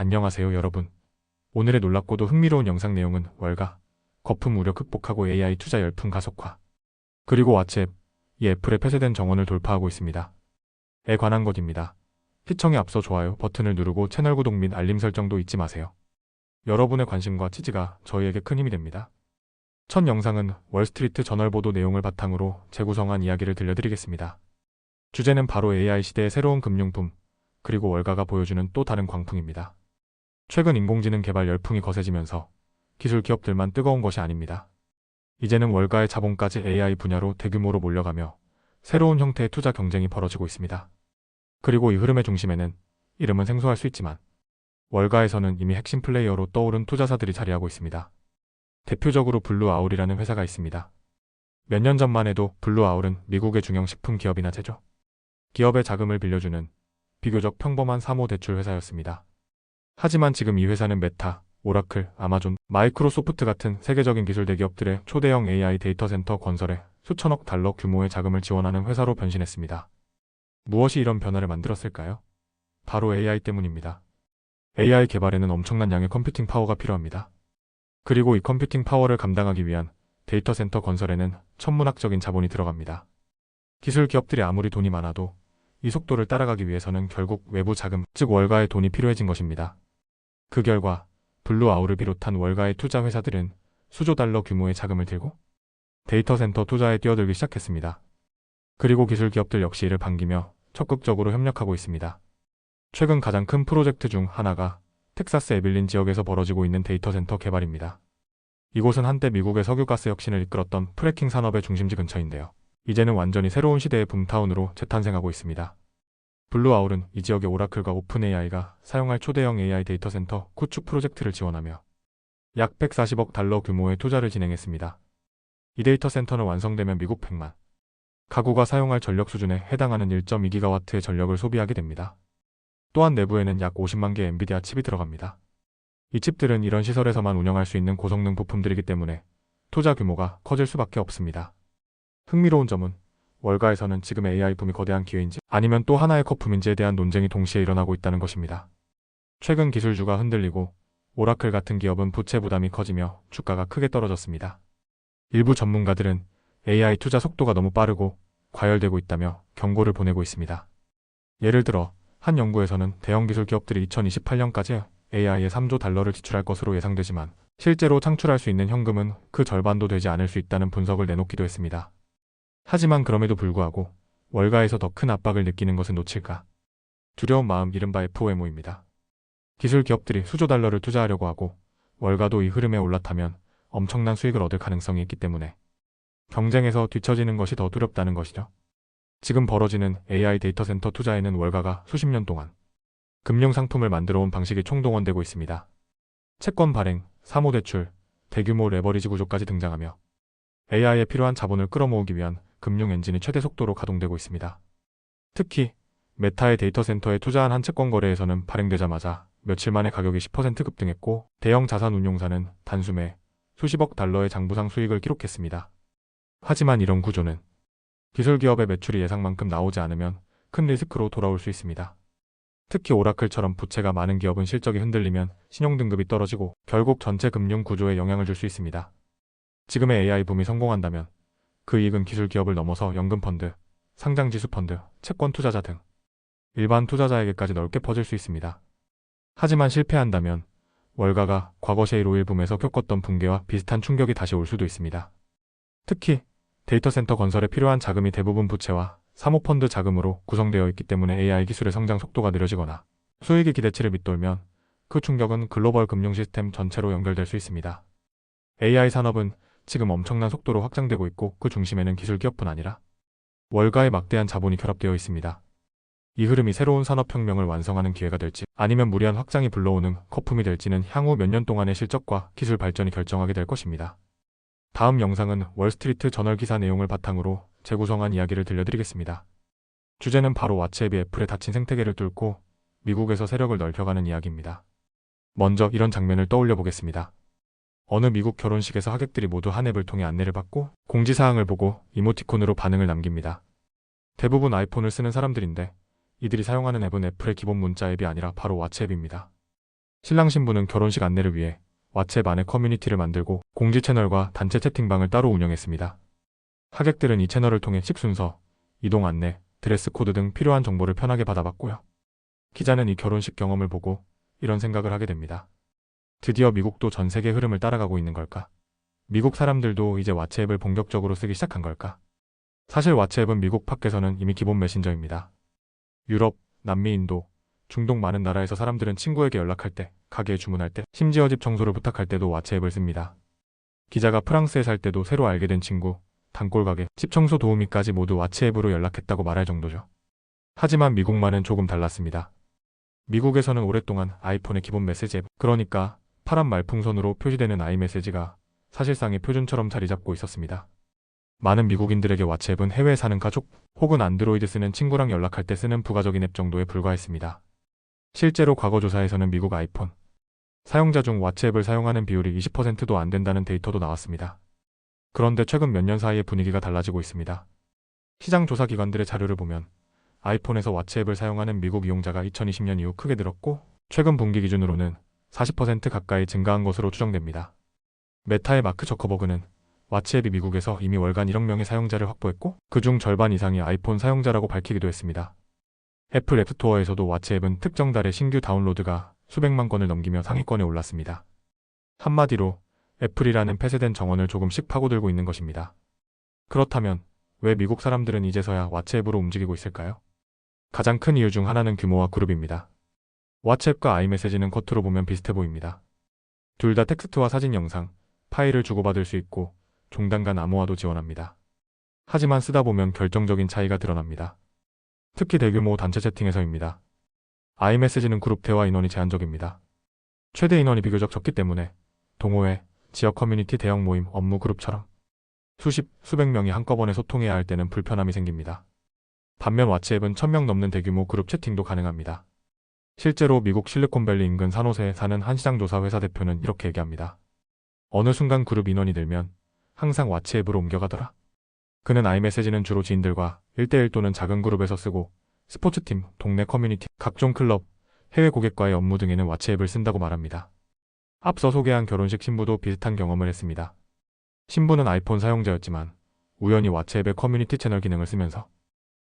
안녕하세요 여러분. 오늘의 놀랍고도 흥미로운 영상 내용은 월가, 거품 우려 극복하고 AI 투자 열풍 가속화. 그리고 왓츠앱, 이 애플의 폐쇄된 정원을 돌파하고 있습니다. 에 관한 것입니다. 시청에 앞서 좋아요 버튼을 누르고 채널 구독 및 알림 설정도 잊지 마세요. 여러분의 관심과 지지가 저희에게 큰 힘이 됩니다. 첫 영상은 월스트리트 저널 보도 내용을 바탕으로 재구성한 이야기를 들려드리겠습니다. 주제는 바로 AI 시대의 새로운 금융붐, 그리고 월가가 보여주는 또 다른 광풍입니다. 최근 인공지능 개발 열풍이 거세지면서 기술 기업들만 뜨거운 것이 아닙니다. 이제는 월가의 자본까지 AI 분야로 대규모로 몰려가며 새로운 형태의 투자 경쟁이 벌어지고 있습니다. 그리고 이 흐름의 중심에는 이름은 생소할 수 있지만 월가에서는 이미 핵심 플레이어로 떠오른 투자사들이 자리하고 있습니다. 대표적으로 블루아울이라는 회사가 있습니다. 몇 년 전만 해도 블루아울은 미국의 중형 식품 기업이나 제조 기업의 자금을 빌려주는 비교적 평범한 사모 대출 회사였습니다. 하지만 지금 이 회사는 메타, 오라클, 아마존, 마이크로소프트 같은 세계적인 기술 대기업들의 초대형 AI 데이터 센터 건설에 수천억 달러 규모의 자금을 지원하는 회사로 변신했습니다. 무엇이 이런 변화를 만들었을까요? 바로 AI 때문입니다. AI 개발에는 엄청난 양의 컴퓨팅 파워가 필요합니다. 그리고 이 컴퓨팅 파워를 감당하기 위한 데이터 센터 건설에는 천문학적인 자본이 들어갑니다. 기술 기업들이 아무리 돈이 많아도 이 속도를 따라가기 위해서는 결국 외부 자금, 즉 월가의 돈이 필요해진 것입니다. 그 결과 블루아울을 비롯한 월가의 투자 회사들은 수조 달러 규모의 자금을 들고 데이터 센터 투자에 뛰어들기 시작했습니다. 그리고 기술 기업들 역시 이를 반기며 적극적으로 협력하고 있습니다. 최근 가장 큰 프로젝트 중 하나가 텍사스 에빌린 지역에서 벌어지고 있는 데이터 센터 개발입니다. 이곳은 한때 미국의 석유가스 혁신을 이끌었던 프래킹 산업의 중심지 근처인데요. 이제는 완전히 새로운 시대의 붐타운으로 재탄생하고 있습니다. 블루아울은 이 지역의 오라클과 오픈AI가 사용할 초대형 AI 데이터 센터 구축 프로젝트를 지원하며 약 140억 달러 규모의 투자를 진행했습니다. 이 데이터 센터는 완성되면 미국 100만 가구가 사용할 전력 수준에 해당하는 1.2기가와트의 전력을 소비하게 됩니다. 또한 내부에는 약 50만 개의 엔비디아 칩이 들어갑니다. 이 칩들은 이런 시설에서만 운영할 수 있는 고성능 부품들이기 때문에 투자 규모가 커질 수밖에 없습니다. 흥미로운 점은 월가에서는 지금 AI 붐이 거대한 기회인지 아니면 또 하나의 거품인지에 대한 논쟁이 동시에 일어나고 있다는 것입니다. 최근 기술주가 흔들리고 오라클 같은 기업은 부채 부담이 커지며 주가가 크게 떨어졌습니다. 일부 전문가들은 AI 투자 속도가 너무 빠르고 과열되고 있다며 경고를 보내고 있습니다. 예를 들어 한 연구에서는 대형 기술 기업들이 2028년까지 AI에 3조 달러를 지출할 것으로 예상되지만 실제로 창출할 수 있는 현금은 그 절반도 되지 않을 수 있다는 분석을 내놓기도 했습니다. 하지만 그럼에도 불구하고 월가에서 더 큰 압박을 느끼는 것은 놓칠까? 두려운 마음 이른바 FOMO입니다. 기술 기업들이 수조 달러를 투자하려고 하고 월가도 이 흐름에 올라타면 엄청난 수익을 얻을 가능성이 있기 때문에 경쟁에서 뒤처지는 것이 더 두렵다는 것이죠. 지금 벌어지는 AI 데이터 센터 투자에는 월가가 수십 년 동안 금융 상품을 만들어 온 방식이 총동원되고 있습니다. 채권 발행, 사모 대출, 대규모 레버리지 구조까지 등장하며 AI에 필요한 자본을 끌어모으기 위한 금융 엔진이 최대 속도로 가동되고 있습니다. 특히 메타의 데이터 센터에 투자한 한 채권 거래에서는 발행되자마자 며칠 만에 가격이 10% 급등했고 대형 자산 운용사는 단숨에 수십억 달러의 장부상 수익을 기록했습니다. 하지만 이런 구조는 기술 기업의 매출이 예상만큼 나오지 않으면 큰 리스크로 돌아올 수 있습니다. 특히 오라클처럼 부채가 많은 기업은 실적이 흔들리면 신용등급이 떨어지고 결국 전체 금융 구조에 영향을 줄 수 있습니다. 지금의 AI 붐이 성공한다면 그 이익은 기술 기업을 넘어서 연금펀드, 상장지수펀드, 채권 투자자 등 일반 투자자에게까지 넓게 퍼질 수 있습니다. 하지만 실패한다면 월가가 과거 셰일5일 붐에서 겪었던 붕괴와 비슷한 충격이 다시 올 수도 있습니다. 특히 데이터 센터 건설에 필요한 자금이 대부분 부채와 사모펀드 자금으로 구성되어 있기 때문에 AI 기술의 성장 속도가 느려지거나 수익의 기대치를 밑돌면 그 충격은 글로벌 금융 시스템 전체로 연결될 수 있습니다. AI 산업은 지금 엄청난 속도로 확장되고 있고 그 중심에는 기술 기업뿐 아니라 월가의 막대한 자본이 결합되어 있습니다. 이 흐름이 새로운 산업혁명을 완성하는 기회가 될지 아니면 무리한 확장이 불러오는 거품이 될지는 향후 몇 년 동안의 실적과 기술 발전이 결정하게 될 것입니다. 다음 영상은 월스트리트 저널 기사 내용을 바탕으로 재구성한 이야기를 들려드리겠습니다. 주제는 바로 왓츠앱이 애플의 닫힌 생태계를 뚫고 미국에서 세력을 넓혀가는 이야기입니다. 먼저 이런 장면을 떠올려 보겠습니다. 어느 미국 결혼식에서 하객들이 모두 한 앱을 통해 안내를 받고 공지사항을 보고 이모티콘으로 반응을 남깁니다. 대부분 아이폰을 쓰는 사람들인데 이들이 사용하는 앱은 애플의 기본 문자 앱이 아니라 바로 왓츠 앱입니다. 신랑 신부는 결혼식 안내를 위해 왓츠 앱 안에 커뮤니티를 만들고 공지 채널과 단체 채팅방을 따로 운영했습니다. 하객들은 이 채널을 통해 식순서, 이동 안내, 드레스 코드 등 필요한 정보를 편하게 받아봤고요. 기자는 이 결혼식 경험을 보고 이런 생각을 하게 됩니다. 드디어 미국도 전 세계 흐름을 따라가고 있는 걸까? 미국 사람들도 이제 왓츠앱을 본격적으로 쓰기 시작한 걸까? 사실 왓츠앱은 미국 밖에서는 이미 기본 메신저입니다. 유럽, 남미, 인도, 중동 많은 나라에서 사람들은 친구에게 연락할 때, 가게에 주문할 때, 심지어 집 청소를 부탁할 때도 왓츠앱을 씁니다. 기자가 프랑스에 살 때도 새로 알게 된 친구, 단골 가게, 집 청소 도우미까지 모두 왓츠앱으로 연락했다고 말할 정도죠. 하지만 미국만은 조금 달랐습니다. 미국에서는 오랫동안 아이폰의 기본 메시지 앱, 그러니까 파란 말풍선으로 표시되는 아이메시지가 사실상의 표준처럼 자리 잡고 있었습니다. 많은 미국인들에게 왓츠앱은 해외에 사는 가족 혹은 안드로이드 쓰는 친구랑 연락할 때 쓰는 부가적인 앱 정도에 불과했습니다. 실제로 과거 조사에서는 미국 아이폰 사용자 중 왓츠앱을 사용하는 비율이 20%도 안 된다는 데이터도 나왔습니다. 그런데 최근 몇 년 사이에 분위기가 달라지고 있습니다. 시장 조사 기관들의 자료를 보면 아이폰에서 왓츠앱을 사용하는 미국 이용자가 2020년 이후 크게 늘었고 최근 분기 기준으로는 40% 가까이 증가한 것으로 추정됩니다. 메타의 마크 저커버그는 왓츠앱이 미국에서 이미 월간 1억 명의 사용자를 확보했고 그중 절반 이상이 아이폰 사용자라고 밝히기도 했습니다. 애플 앱스토어에서도 왓츠앱은 특정 달의 신규 다운로드가 수백만 건을 넘기며 상위권에 올랐습니다. 한마디로 애플이라는 폐쇄된 정원을 조금씩 파고들고 있는 것입니다. 그렇다면 왜 미국 사람들은 이제서야 왓츠앱으로 움직이고 있을까요? 가장 큰 이유 중 하나는 규모와 그룹입니다. 왓츠앱과 아이메시지는 겉으로 보면 비슷해 보입니다. 둘 다 텍스트와 사진 영상, 파일을 주고받을 수 있고 종단 간 암호화도 지원합니다. 하지만 쓰다 보면 결정적인 차이가 드러납니다. 특히 대규모 단체 채팅에서입니다. 아이메시지는 그룹 대화 인원이 제한적입니다. 최대 인원이 비교적 적기 때문에 동호회, 지역 커뮤니티 대형 모임, 업무 그룹처럼 수십, 수백 명이 한꺼번에 소통해야 할 때는 불편함이 생깁니다. 반면 왓츠앱은 1000명 넘는 대규모 그룹 채팅도 가능합니다. 실제로 미국 실리콘밸리 인근 산호세에 사는 한 시장조사 회사 대표는 이렇게 얘기합니다. 어느 순간 그룹 인원이 늘면 항상 왓츠 앱으로 옮겨가더라. 그는 아이메시지는 주로 지인들과 1대1 또는 작은 그룹에서 쓰고 스포츠팀, 동네 커뮤니티, 각종 클럽, 해외 고객과의 업무 등에는 왓츠 앱을 쓴다고 말합니다. 앞서 소개한 결혼식 신부도 비슷한 경험을 했습니다. 신부는 아이폰 사용자였지만 우연히 왓츠 앱의 커뮤니티 채널 기능을 쓰면서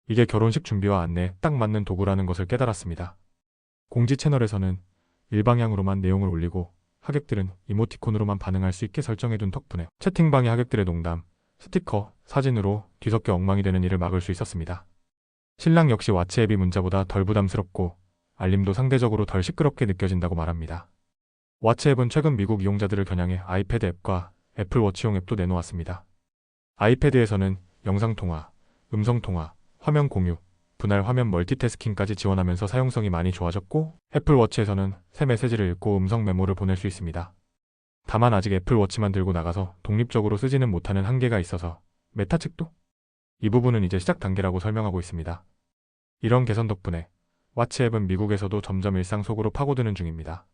이게 결혼식 준비와 안내에 딱 맞는 도구라는 것을 깨달았습니다. 공지 채널에서는 일방향으로만 내용을 올리고 하객들은 이모티콘으로만 반응할 수 있게 설정해둔 덕분에 채팅방의 하객들의 농담, 스티커, 사진으로 뒤섞여 엉망이 되는 일을 막을 수 있었습니다. 신랑 역시 왓츠앱이 문자보다 덜 부담스럽고 알림도 상대적으로 덜 시끄럽게 느껴진다고 말합니다. 왓츠앱은 최근 미국 이용자들을 겨냥해 아이패드 앱과 애플워치용 앱도 내놓았습니다. 아이패드에서는 영상통화, 음성통화, 화면 공유, 분할 화면 멀티태스킹까지 지원하면서 사용성이 많이 좋아졌고 애플워치에서는 새 메시지를 읽고 음성 메모를 보낼 수 있습니다. 다만 아직 애플워치만 들고 나가서 독립적으로 쓰지는 못하는 한계가 있어서 메타 측도 이 부분은 이제 시작 단계라고 설명하고 있습니다. 이런 개선 덕분에 왓츠앱은 미국에서도 점점 일상 속으로 파고드는 중입니다.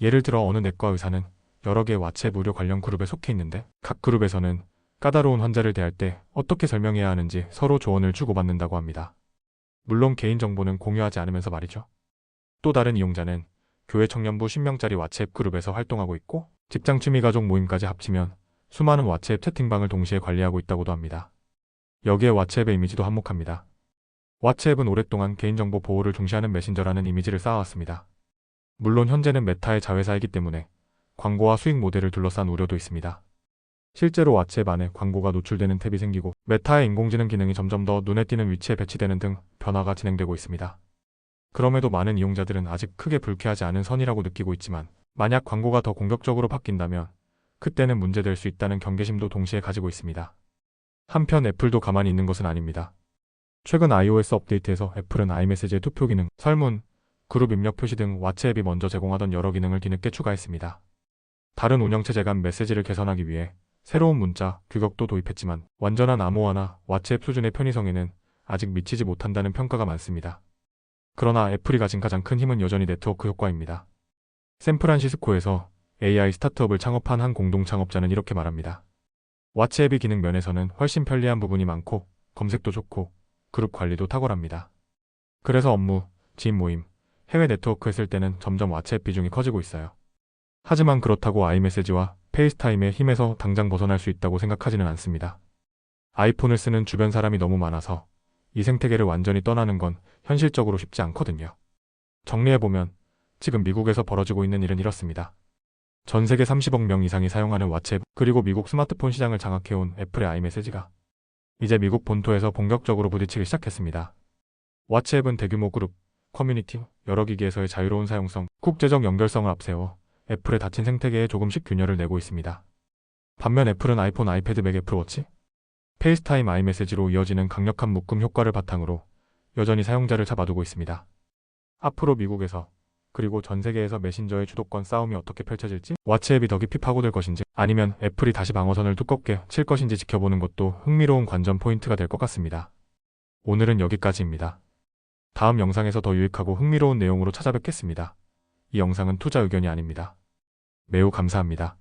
예를 들어 어느 내과 의사는 여러 개의 왓츠앱 의료 관련 그룹에 속해 있는데 각 그룹에서는 까다로운 환자를 대할 때 어떻게 설명해야 하는지 서로 조언을 주고받는다고 합니다. 물론 개인정보는 공유하지 않으면서 말이죠. 또 다른 이용자는 교회 청년부 10명짜리 왓츠앱 그룹에서 활동하고 있고 직장 취미 가족 모임까지 합치면 수많은 왓츠앱 채팅방을 동시에 관리하고 있다고도 합니다. 여기에 왓츠앱의 이미지도 한몫합니다. 왓츠앱은 오랫동안 개인정보 보호를 중시하는 메신저라는 이미지를 쌓아왔습니다. 물론 현재는 메타의 자회사이기 때문에 광고와 수익 모델을 둘러싼 우려도 있습니다. 실제로 왓츠앱 안에 광고가 노출되는 탭이 생기고 메타의 인공지능 기능이 점점 더 눈에 띄는 위치에 배치되는 등 변화가 진행되고 있습니다. 그럼에도 많은 이용자들은 아직 크게 불쾌하지 않은 선이라고 느끼고 있지만 만약 광고가 더 공격적으로 바뀐다면 그때는 문제될 수 있다는 경계심도 동시에 가지고 있습니다. 한편 애플도 가만히 있는 것은 아닙니다. 최근 iOS 업데이트에서 애플은 아이메시지의 투표 기능, 설문, 그룹 입력 표시 등 왓츠 앱이 먼저 제공하던 여러 기능을 뒤늦게 추가했습니다. 다른 운영체제 간 메시지를 개선하기 위해 새로운 문자, 규격도 도입했지만 완전한 암호화나 왓츠앱 수준의 편의성에는 아직 미치지 못한다는 평가가 많습니다. 그러나 애플이 가진 가장 큰 힘은 여전히 네트워크 효과입니다. 샌프란시스코에서 AI 스타트업을 창업한 한 공동 창업자는 이렇게 말합니다. 왓츠앱이 기능 면에서는 훨씬 편리한 부분이 많고 검색도 좋고 그룹 관리도 탁월합니다. 그래서 업무, 지인 모임, 해외 네트워크에 쓸 때는 점점 왓츠앱 비중이 커지고 있어요. 하지만 그렇다고 아이메시지와 페이스타임의 힘에서 당장 벗어날 수 있다고 생각하지는 않습니다. 아이폰을 쓰는 주변 사람이 너무 많아서 이 생태계를 완전히 떠나는 건 현실적으로 쉽지 않거든요. 정리해보면 지금 미국에서 벌어지고 있는 일은 이렇습니다. 전 세계 30억 명 이상이 사용하는 왓츠앱 그리고 미국 스마트폰 시장을 장악해온 애플의 아이메시지가 이제 미국 본토에서 본격적으로 부딪히기 시작했습니다. 왓츠앱은 대규모 그룹, 커뮤니티, 여러 기기에서의 자유로운 사용성, 국제적 연결성을 앞세워 애플의 닫힌 생태계에 조금씩 균열을 내고 있습니다. 반면 애플은 아이폰, 아이패드, 맥, 애플워치, 페이스타임 아이메시지로 이어지는 강력한 묶음 효과를 바탕으로 여전히 사용자를 잡아두고 있습니다. 앞으로 미국에서 그리고 전 세계에서 메신저의 주도권 싸움이 어떻게 펼쳐질지, 왓츠앱이 더 깊이 파고들 것인지, 아니면 애플이 다시 방어선을 두껍게 칠 것인지 지켜보는 것도 흥미로운 관전 포인트가 될 것 같습니다. 오늘은 여기까지입니다. 다음 영상에서 더 유익하고 흥미로운 내용으로 찾아뵙겠습니다. 이 영상은 투자 의견이 아닙니다. 매우 감사합니다.